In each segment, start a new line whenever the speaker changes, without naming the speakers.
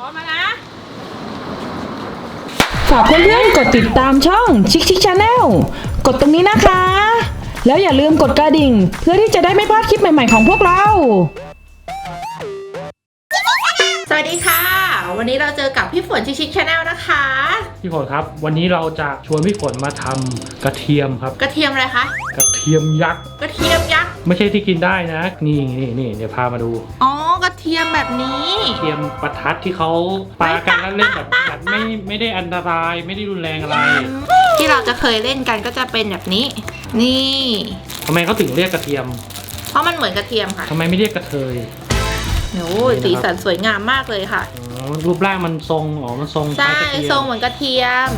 พร้อมแล้วนะ
ฝากเพื่อนๆกดติดตามช่องชิคชิคชาแนลกดตรงนี้นะคะ แล้วอย่าลืมกดกระดิ่ง เพื่อที่จะได้ไม่พลาดคลิปใหม่ๆของพวกเรา
สวัสดีค่ะ วันนี้เราเจอกับพี่ฝนชิคชิคชาแนลนะคะ
พี่ฝนครับ วันนี้เราจะชวนพี่ฝนมาทำกระเทียมครับ
กระเทียมอะไรคะ
กระเทียมยักษ์
กระเทียมยักษ์
ไม่ใช่ที่กินได้นะ นี่นี่นี่เดี๋ยวพามาดู
อ๋อก ระเทียมแบบนี้
กระเทียมประทัดที่เขาปากันแล้วเล่นแบบแบบไม่ไม่ได้อันตรายไม่ได้รุนแรงอะไร
ที่เราจะเคยเล่นกันก็จะเป็นแบบนี้ นี่
ทำไมเขาถึงเรียกกระเทียม
เพราะมันเหมือนกระเทียมค่ะ
ทำไมไม่เรียกกระเทย
โอ้ย
นี่นะครับ
สีสันสวยงามมากเลยค่ะ
อ๋อรูปร่างมันทรงอ๋อมันทรงคล้า
ใช่
ยกระเทียม
ทรงเหมือนกระเทียม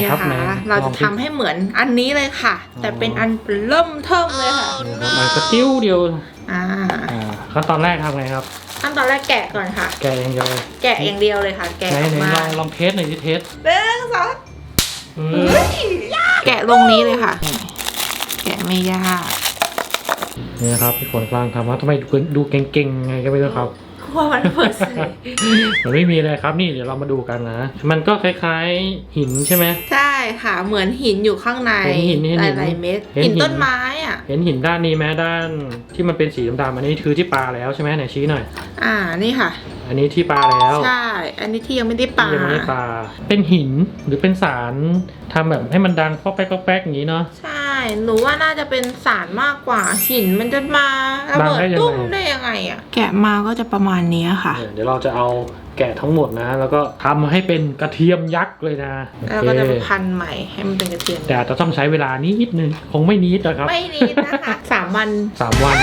น
นี่
ครับ
นะ
ไหน
คะ เรา
ลอ
จะ
ง
ทำให้เหมือนอันนี้เลยค่ะ แต่เป็นอันเริ่มเทิมเลยค่ะ
สิมันกระติ้วเดียว
อ่า
อ่าขั้นตอนแรกทำไงครับ
ขั้นตอนแรกแกะก่อนค่ะ
แกะอย่างเดียวเลย
แกะอย่างเดียวเลยค่ะ แกะ
ไหน
ออก
ไหน
มา
ลองลองเทสหน่อยสิเทส
หนึ่งสอง
อืม
แกะลงนี้เลยค่ะ แกะไม่ยาก
นี่นะครับพี่ฝนกลางทำว่าทำไมดูดูเก่งๆไงก็ไม่รู้ครับ
กลัวมันเปิดใส่
มันไม่มีอะไรครับนี่เดี๋ยวเรามาดูกันนะ มันก็คล้ายๆหินใช่ไหม
ใช่ค่ะ เหมือนหินอยู่ข้างใน
เห็นหินเห็น
ห
หิน
ลายๆเม็ด
เห็นหิ
หิ
น
นต้นไม้อะ
เห็นหินด้านนี้ไหมด้านที่มันเป็นสีดำๆอันนี้คือที่ปลาแล้วใช่ไหมไหนชี้หน่อย
อ่านี่ค่ะ
อันนี้ที่ปลาแล้ว
ใช่ อันนี้ที่ยังไม่ได้ปา
ที่ยังไม่ได้ปลา เป็นหินหรือเป็นสารทำแบบให้มันดังป๊อกแป๊กป๊อกแป๊กอย่างนี้เนาะ
ใช่ หนูว่าน่าจะเป็นสารมากกว่าหินมันจะมาระเบิด
บังได้ยังไง
ตุ้มได้ยังไงอะแกะมาก็จะประมาณนี้ค่ะ
เดี๋ยวเราจะเอาแกะทั้งหมดนะ แล้วก็ทำให้เป็นกระเทียมยักษ์เลยนะโอ
แล้ว
เค
ก็จะพันใหม่ให้มันเป็นกระเทียม
แต่อาจจะต้องใช้เวลานิดนึง คงไม่นิดนะครับ
ไม่นิดนะคะสามวัน
สามวัน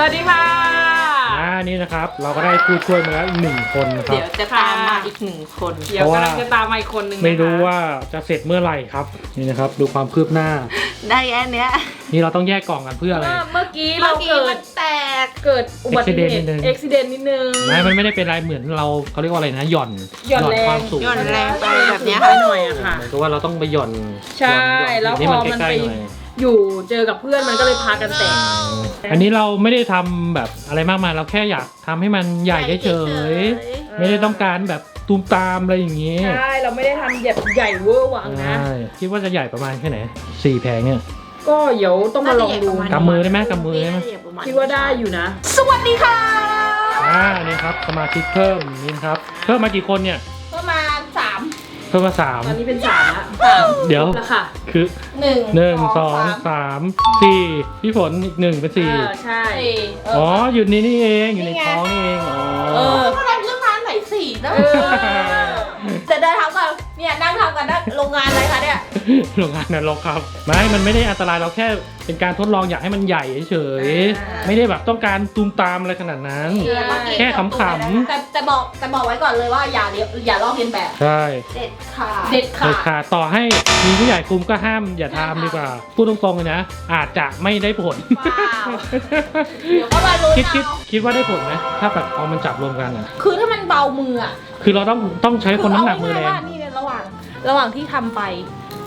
วัสดีค่ะ
อ่านี่นะครับ เราก็ได้ผู้ช่วยมาแล้วอีกหนึ่งคนนะครับ
เดี๋ยวจะตามมาอีกหนึ่งคน
เดี๋ยวกำลังจะตามมาอีกคนนึงนะคะ
ไม่รู้ว่าจะเสร็จเมื่อไหร่ครับ นี่นะครับ ดูความคืบหน้า
ได้แค่เนี้ย
นี่เราต้องแยกกล่องกันเพื่ออะไร
เมื่อเมื่อกี้
เมื่
เรา
อกี้
เกิ
มั
ด
นแตก
เกิดอุบัติเหตุ
Accident นิดนึง
อุบิเหตุนิดนึง
ไม่มันไม่ได้เป็นอะไรเหมือนเราเขาเรียกว่าอะไรนะ หย่อน
หย่อนแรง
ความสูง
หย่อนแรงไปแบบเนี้ย
ไป
ค่ะ
หน่อยอะค่ะ
เหมือนกับว่าเราต้องไปหย่อน
ใช่
หย่อน
แล้ว
นี่
พ
มัน
อมัน
ใกล้
ไป
ๆหน่อย
อยู่เจอกับเพื่อนมันก็เลยพากันแตก
อันนี้เราไม่ได้ทำแบบอะไรมากมายเราแค่อยากทำให้มันใหญ่เฉยๆไม่ได้ต้องการแบบตูมตามอะไรอย่างนี้
ใช่เราไม่ได้ทำแบบใหญ่เวอร์วังนะ
ใช่คิดว่าจะใหญ่ประมาณแค่ไหนสี่แผงเนี่ย
ก็เดี๋ยวต้องมาลองดู
กำมือได้ไหมกำมือได้ไหม
คิดว่าได้อยู่นะ สวัสดีค่ะ
อ่านี่ครับสมาชิกเพิ่มนี่นะครับเพิ่มมากี่คนเนี่ย เพิ่มมาสาม
ตอนนี้เป็นสามละ
สาม
เดี๋ยว
แล้วค่ะ
คือ
หนึ่ง
หนึ่งสอง
สาม
สามสี่พี่ฝนอีกหนึ่งเป็นสี่
เออใช่
สี่เอ
อ๋อ
อ
อยู่นี่นี่เองอยู่ใน
นี่ไง
ท้องนี่เองอ๋อ
เออ
ก็ทำเรื่องร้านไหนสี่นะ
เออ
จะเดินทำก่อน เนี่ยนั่งทำกันนะโรงงานอะไรคะเนี่ย
โรงงานนรกครับ ไม่ มันไม่ได้อันตรายเราแค่เป็นการทดลองอยากให้มันใหญ่เฉยๆไม่ได้แบบต้องการตูมตามอะไรขนาดนั้นแค่ขำๆ
แต่แต่บอกแต่บอกไว้ก่อนเลยว่าอย่าเลียอย่าลอกเลียนแบบ
ใช่
เด็ดขาด
เด็ดขา
เด็
ด
ด ขาดต่อให้มีผู้ใหญ่คุมก็ห้ามอย่าทำดีกว่า พูดตรงๆเลยนะ อาจจะไม่ได้ผล
ว้าวเดี๋ยวก็มาลุ้น
คิดคิด
เอา
คิดว่าได้ผลไหมถ้าแบบพอมันจับรวมกันอะ
คือถ้ามันเบามืออะ
คือเราต้องต้องใช้คนน้ำหนักมือแร
เางง่ายๆว่านี่เนี่ย ระหว่างระหว่างที่ทำไป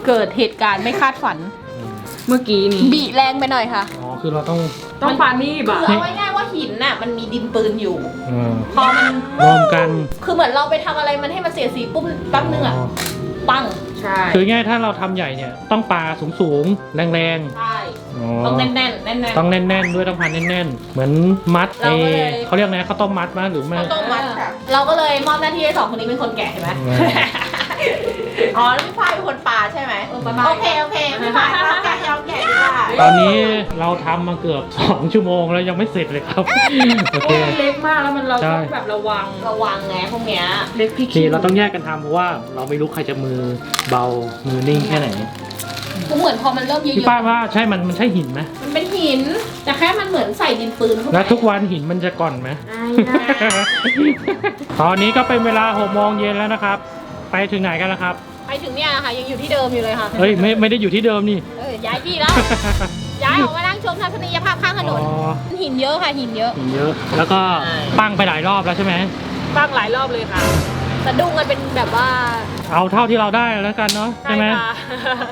เกิดเหตุการณ์ไม่คาดฝัน
อืม
เมื่อกี้นี้
บีแรงไปหน่อยค่ะ
อ๋อคือเราต้อง
ต้องปานี่บะ
คือเอาง่ายๆว่าหินน่ะมันมีดินปืนอยู่
อืม
พอมัน
รวมกัน
คือเหมือนเราไปทำอะไรมันให้มันเสียสีปุ๊บแป๊บนึงอะ
อ๋อ
ปัง
ใช่
คือง่ายถ้าเราทำใหญ่เนี่ย ต้องปลาสูงสูงๆแรง
ใช่
ๆอ๋อ
ต้องแน่นๆแน่นๆ
ต้องแน่นๆด้วยต้องพันแน่นๆ เหมือนมัดเอ
เราก็เลย
เขาเรียกไงข้าวต้มมัดมั้ยหรือไม่
ข้าวต้มมัดค่ะ เราก็เลยมอบหน้าที่ให้สองคนนี้เป็นคนแกะเห็นไหม
อืม
อ๋อแล้วพี่ฝ้ายเป็นคนปาใช่ไหมโอเคโอเคพี่ฝ้ายเราแกะยอมแกะดีกว่า
ตอนนี้เราทำมาเกือบ 2 ชั่วโมงแล้วยังไม่เสร็จเลยครับ โอเค
โอ้ยเล็กมากแล้วมันเรา
ใช่
ต้องแบบระวัง
ระวังไงพวกเนี้ย
เล็กพี่
นี่
คิว
เราต้องแยกกันทำเพราะว่าเราไม่รู้ใครจะมือเบา มือนิ่งแค่ไหน
คือเหมือนพอมันเริ่มเย
พี่
อะ
ป้ายว่าใช่มันมันใช่หินไหม
ๆมันเป็นหิน แต่แค่มันเหมือนใส่ดินปืนเข้าไป
แล้วทุกวันหินมันจะก่อนไหม ตอนนี้ก็เป็นเวลาหกโมงเย็นแล้วนะครับ ไปถึงไหนกันแล้วครับ
ไปถึงเนี่ยค่ะยังอยู่ที่เดิมอยู่เลยค่ะ
เฮ้ยไม่ไม่ได้อยู่ที่เดิมนี่
เออย้ายที่แล้ว ย้ายออกมานั่งชมทัศนียภาพข้างถนน
อ๋อ
หินเยอะค่ะหินเยอะ
หินเยอะ แล้วก็ปั้งไปหลายรอบแล้วใช่ไหม
ตั้งหลายรอบเลยค่ะ
สะดุ้งกันเป็นแบบว่า
เอาเท่าที่เราได้แล้วกันเนาะใช่ไหม
ค่ะ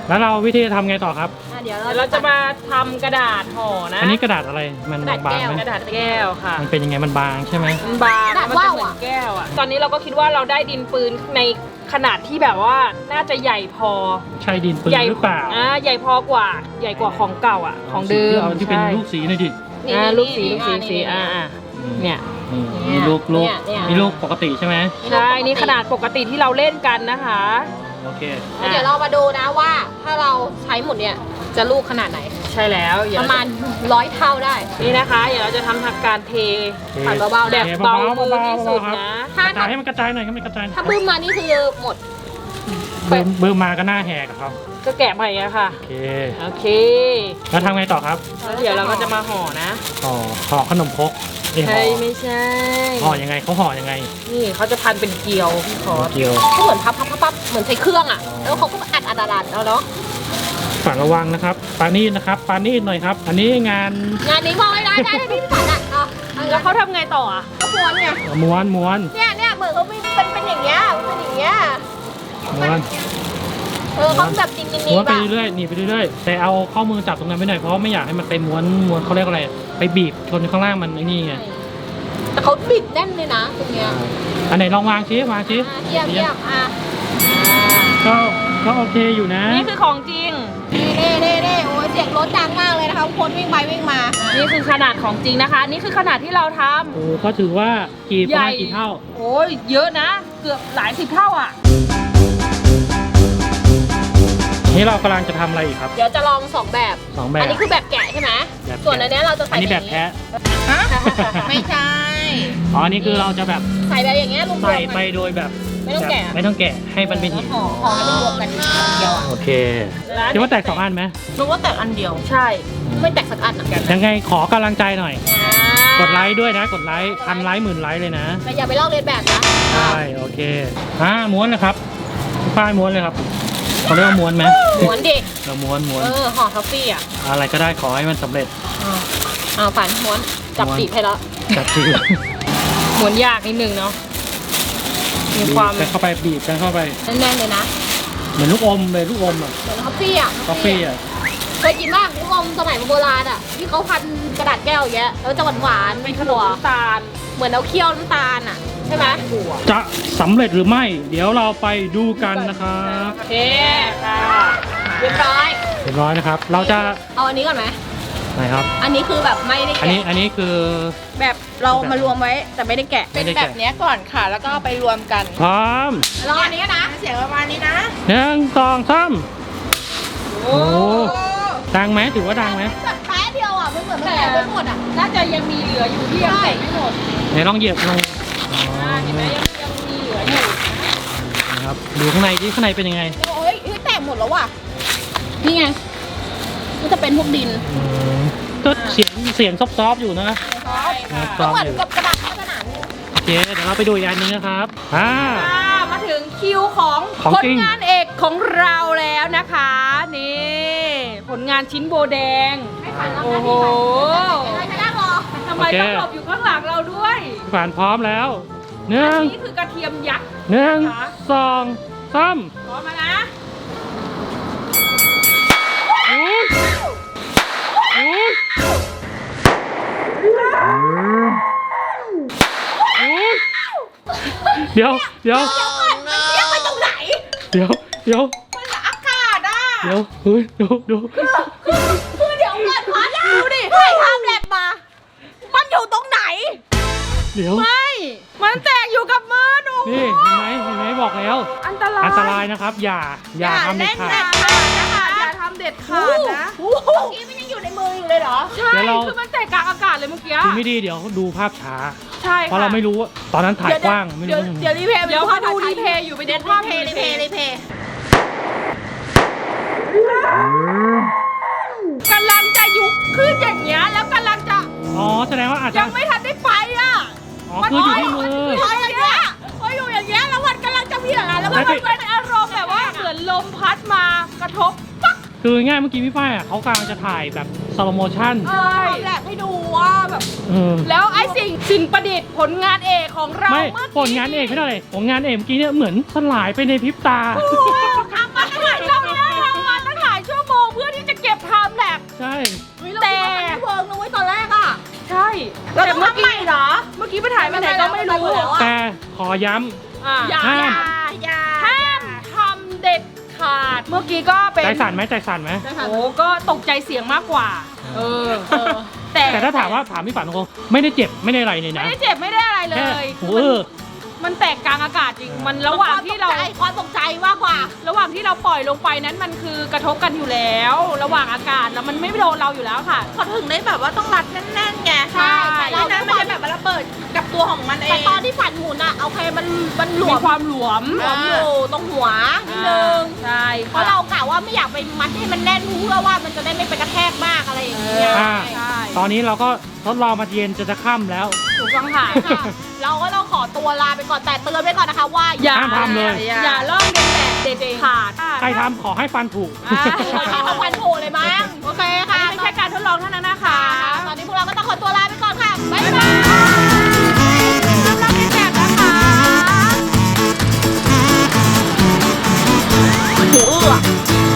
แล้วเราวิธีทำไงต่อครับ
อะเดี๋ยว
เดี๋ยวเราจะมาทำกระดาษห่อนะ
อันนี้กระดาษอะไรมัน
กระดาษ
บาง
แก้ว
ๆไหม
กระดาษแก้วค่ะ
มันเป็นยังไงมันบางใช่ไหม
มันบาง
กระดาษ
มันจะ
ว่าว
เหมือ
อะ
นแก้วอะตอนนี้เราก็คิดว่าเราได้ดินปืนในขนาดที่แบบว่าน่าจะใหญ่พอ
ใช่ดินปืน
ใหญ่
หรือเปล่า
อ่าใหญ่พอกว่า ใหญ่กว่าของเก่าอะ ของเดิม
เอาที่เป็น
ใช่
ลูกสีหน่อยดิ
นี่
อ่า
นี่
ลูกสี
นี่
ลูกสี
อะ
สี
นี่
อ่าอ่า เนี่ย
นี่
เนี่ย
มีลูกลูก
เนี่ยเนี่ย
มีลูกปกติใช่ไหม
ใช่ นี่ขนาดปกติที่เราเล่นกันนะคะ
โอเค
แล้วเดี๋ยวเรามาดูนะว่า ถ้าเราใช้หมดเนี่ยจะลูกขนาดไหน
ใช่แล้วเดี๋
ป
ยว
ระมาณร้อยเท่าได้
นี่นะคะ เดี๋ยวเราจะทำทำการเท
ผ่านเบาๆ
แบ
นะ
บเบามือที่สุดนะ
กระจายให้มันกระจายหน่อยให้มันกระจายหน่อย
ถ้าบึ้มมานี่คือหมด
เบิ่มเบิ่มมาก็หน้าแหกอะครับ
ก็แกะใหม่อะค่ะ
โอเค
โอเค
แล้วทำไงต่อครับ
แล้วเดี๋ยวเราก็จะมาห่อนะ
ห่อห่อขนมครกเอ้ยห่
ใช่
อ
ไม่ใช่
ห่อยังไงเขาห่อยังไง
นี่เขาจะพันเป็นเกลียวพี่คอส
เกี๊ยว
ก็เหมือนพับพับพับพับเหมือนใช้เครื่องอะ แล้วเขาก็อัดอัดอัดอัดเอาเนาะ
ฝากระวังนะครับปานีดนะครับปานีดหน่อยครับ อันนี้งาน
งานนี้มองไม่ได้ได้ที่พี่ผัดอะเอาเอา
แล้วเขาทำไงต่ออะ
ก็ม้วนไง
ม้วนม้วน
เนี่ยเนี่ยเหมือนเขาเป็นเป็นอย่างเงี้ยเป็นอย่างเงี้ย
ม้วน
เออเขาแบบจริงจริง
ม้วนไป
ป่ะ
เรื่อยๆหนีไปเรื่อยๆแต่เอาข้อมือจับตรงนั้นไว้หน่อยเพราะไม่อยากให้มันไปม้วนม้วนเขาเรียกอะไรไปบีบชนข้างล่างมันไอ้นี่ไง
แต่เขาบิดแน่นเลยนะตรงเนี้ย
อันไหนลองวางชี้วางชี้
อะเยี่ยมเยี่ยมอะ
ก็ก็โอเคอยู่นะ
นี่คือของจริง
เน่เน่เน่โอ้ยเสียงรถดังมากเลยนะคะคนวิ่งไปวิ่งมา
นี่คือขนาดของจริงนะคะ นี่คือขนาดที่เราท
โอ้ก็ถือว่ากี่ประมาณ
ใหญ่
กี่เท่าำ
โอ้ยเยอะนะ เกือบหลายสิบเท่าอะ
นี่เรากำลังจะทำอะไรอีกครับ
เดี๋ยวจะลองสองแบบ
สองแบบ
อันนี้คือแบบแกะใช่ไหม
แบบแกะ
ส่วนอันเนี้ยเราจะ
อั
ใส่
นนี้แบบ
นี้
แพ้
ฮะไม่ใช่
อ๋ออันนี้คือเราจะแบบ
ใส่แบบอย่างเงี้ยรวมๆ
ใส่
กัน
ไปโดยแบบ
ไม่ต้องแกะ
แบบไม่ต้องแกะให้มันเป็นหิน
ห่อห่อให้มันรวมกันเดียวอะ
โอเคคิดว่าแตกสองอันไหม
รู้ว่าแตกอันเดียว
ใช่
ไม่แตกสักอันอะ
ยังไงขอกำลังใจหน่อย กดไลค์ด้วยนะ กดไลค์พันไลค์หมื่นไลค์เลยนะ
แต่อย่าไปลอกเลียนแบบนะ
ใช่โอเคอ่าม้วนเลยครับป้ายม้วนเลยครับ เขาเรียกว่าม้วนไหม
หมวนดิ
เราม้วนม้วน
เออห่อทัฟฟี่อะ
อะไรก็ได้ขอให้มันสำเร็จ
อ่าฝันม้วนจับ
ม้วน
ปีบให้แล้ว
จับจี
หมุนยากนิดนึงเนาะมีความ
กันเข้าไปบีบกันเข้าไป
แน่นๆเลยนะ
เหมือนลูกอมเลยลูกอมอะ
เหมือนทัฟฟี่อะ
กาแฟอะ
เคยกินบ้างลูกอมสมัยโบราณอะที่เขาพันกระดาษแก้วอย่างเงี้ยแล้วจะหวานๆเป็นขนม
น้ำตาล
เหมือนเอาเคี่ยวน้ำตาลอะใช่ไหม
ถั่ว
จะสำเร็จหรือไม่ เดี๋ยวเราไปดูกันนะครับ
โอเคค่ะ
เรียบร้อย
เรียบร้อยนะครับ เราจะ
เอาอันนี้ก่อนไหม
ไหนครับ
อันนี้คือแบบไม่ได้
อันนี้
แกะ
อันนี้คือ
แบบเรามารวมไว้แต่ไม่ได้แกะ
ไม่
เป็น
ได้
แบ
แกะ
บเนี้ยก่อนค่ะ แล้วก็เอาไปรวมกัน
พร้อม
รออันนี้นะ
เสียงประมาณนี้นะ
หนึ่งสองสาม
โอ้
โอ้ดังไหมถือว่าดังไหม
แบบแป๊บเดียวอะมันเหมือนมันแกะไปหมดอะ
น่าจะยังมีเหลืออยู่ที่ยังแกะไม่หมด
ไหนลองเหยียบลงอ๋อ
อ่า เห็นไหมยังยังมีเหลืออยู่
นะครับดูข้างในที่ข้างในเป็นยังไง
โอ้ยเฮ้ยแตกหมดแล้วว่ะ นี่ไงมันจะเป็นพวกดิน
อืมก็เสียงเสียงซอฟๆอยู่นะ
ใช่
นะ
ค่ะ
ซ
ก็
อฟ
เหมือน
อยู่
กับกระดาษข้าวสนาม
โอเคเดี๋ยวเราไปดูอีกอันหนึงนะครับอ่า
อ่ามาถึงคิวของ
ของ
ผล
จริง
งานเอกของเราแล้วนะคะ นี่ ผลงานชิ้นโบแดง โอ้โห
ไม่ใช่ได้รอ
ทำไมต้องหลบอยู่ข้างหลังเราด้วย
ผ่านพร้อมแล้ว หนึ่
อั
ง
นนี้คือกระเทียมยักษ์
หนึ่ง
นะคะ
สองสาม
พร้อมมานะ
อุ๊ยอุ๊ยอุ๊ยเดี๋ยวเดี๋ยว
เรียกไปตรงไหน
เดี๋ยวเดี๋ยว
มันอากาศอะ
เดี๋ยวเฮ้ยดูดู
คือเดี๋ยวก่อนขอดูดิถ่ายทำแลบมา มันอยู่ตรงไหน
เดี๋ยว
ไม่ มันแตกอยู่กับมือหนู
นี่เห็นไหมเห็นไหมบอกแล้ว
อันตราย
อันตรายนะครับ อย่าอย่าทำเด็ดขาด
นะคะอย่าทำเด็ดขาดนะ
โอ้โหเมื่อกี้มันยังอยู่ในมืออยู่เลยเหรอ
ใช่
เดี๋ยวเรา
คือมันแตกกลางอากาศเลยเมื่อกี้
ทีไม่ดีเดี๋ยวดูภาพช้า
ใช่
เพราะเราไม่รู้ว่าตอนนั้นถ่ายกว้างไม่
เดี๋ยว
รู้
เดี๋ยวรีเพย์
เดี๋ยวเขาดูรีเพย์อยู่ไปดูภาพ
รีเพย์รีเพย์รีเพย์
กำลังจะยุบขึ้นอย่างเงี้ยแล้วกำลังจะ
อ๋อแสดงว่าอาจจะ
ยังไม่ทันได้ไปอะ
อ๋อคืออยู่ ม
พัดมากระทบปัก
คือง่ายเมื่อกี้พี่ฝ้ายอะเขากำลังจะถ่ายแบบสโลโมชั่น
ใช่
แหละให้ดูว่าแบบ
เออ
แล้วไอ้สิ่งสิ่งประดิษฐ์ผลงานเอกของเรา
ไม่
เมื่อ
ผลงานเอกไม่เท่าไหร่ผลงานเอกเมื่อกี้เนี่ยเหมือนสลายไปในพริบตา
ทำมาตั้งหลายเราเนี่ยทำมาตั้งหลายชั่วโมงเพื่อที่จะเก็บไทม์แลป
ใช่
แต่
เวิร์กนะเว้ยตอนแรกอะ
ใช่
เรา
แต่
ต้อง
เมื่อ
ทำให
กี้
ม่เหรอ
เมื่อกี้ไปถ่ายไปไหนก็ไม่รู้
ไปแล้วอะ
แต่ขอย้
อะ
อย่า
ห้าม
อย่า
ห้ามทำเด็ด ขาด เมื่อกี้ก็ำเป็น
ใจสั่นไหมใจสั่นไหม
โอ้ก็ตกใจเสียงมากกว่า เออเออแต่
แต่ถ้าถามว่าถามพี่ฝันตรงๆไม่ได้เจ็บไม่ได้อะไรเลย
ไม่
นะ
ได้เจ็บไม่ได้อะไรเล
แค่
ย
หู
คือ
เอ
มัน
อ
มันแตกกลางอากาศจริงมันระหว่างที่เรา
ความตกใจมากกว่า
ระหว่างที่เราปล่อยลงไปนั้นมันคือกระทบกันอยู่แล้ว ระหว่างอากาศแล้วมันไม่โดนเราอยู่แล้วค่ะ
เขาถึงได้แบบว่าต้องรัดแน่นๆไง
ใช่
เรานั้นไม่ใช่แบบว่าระเบิดกับ ตัวของมันเอง
แต่ตอนที่ฝันหมุนอะโอเคมันมันหลว
มี
ม
ความหลวม
หลวมอยู่ตรงหัวนิดนึง
ใช่
เพราะเรากะว่าไม่อยากไปมัดให้มันแน่นเพื่อว่ามันจะได้ไม่ไปกระแทกมากอะไรอย่างเงี้ย
อ่า
ใช่
ตอนนี้เราก็ทดลองมาเย็นจะจะค่ำแล้ว
ถูกต้องค่ะ
ค่ะเราก็ต้องขอตัวลาไปก่อนแต่เตือนไว้ก่อนนะคะว่า
อย่า
ห้ามทำเลย
อย่าลอกเลียนแบบเด็ดขาด
ใครทำขอให้ฟันถูก
อ่า
เราใช้คำวันโผล่เลยมั้ง 我饿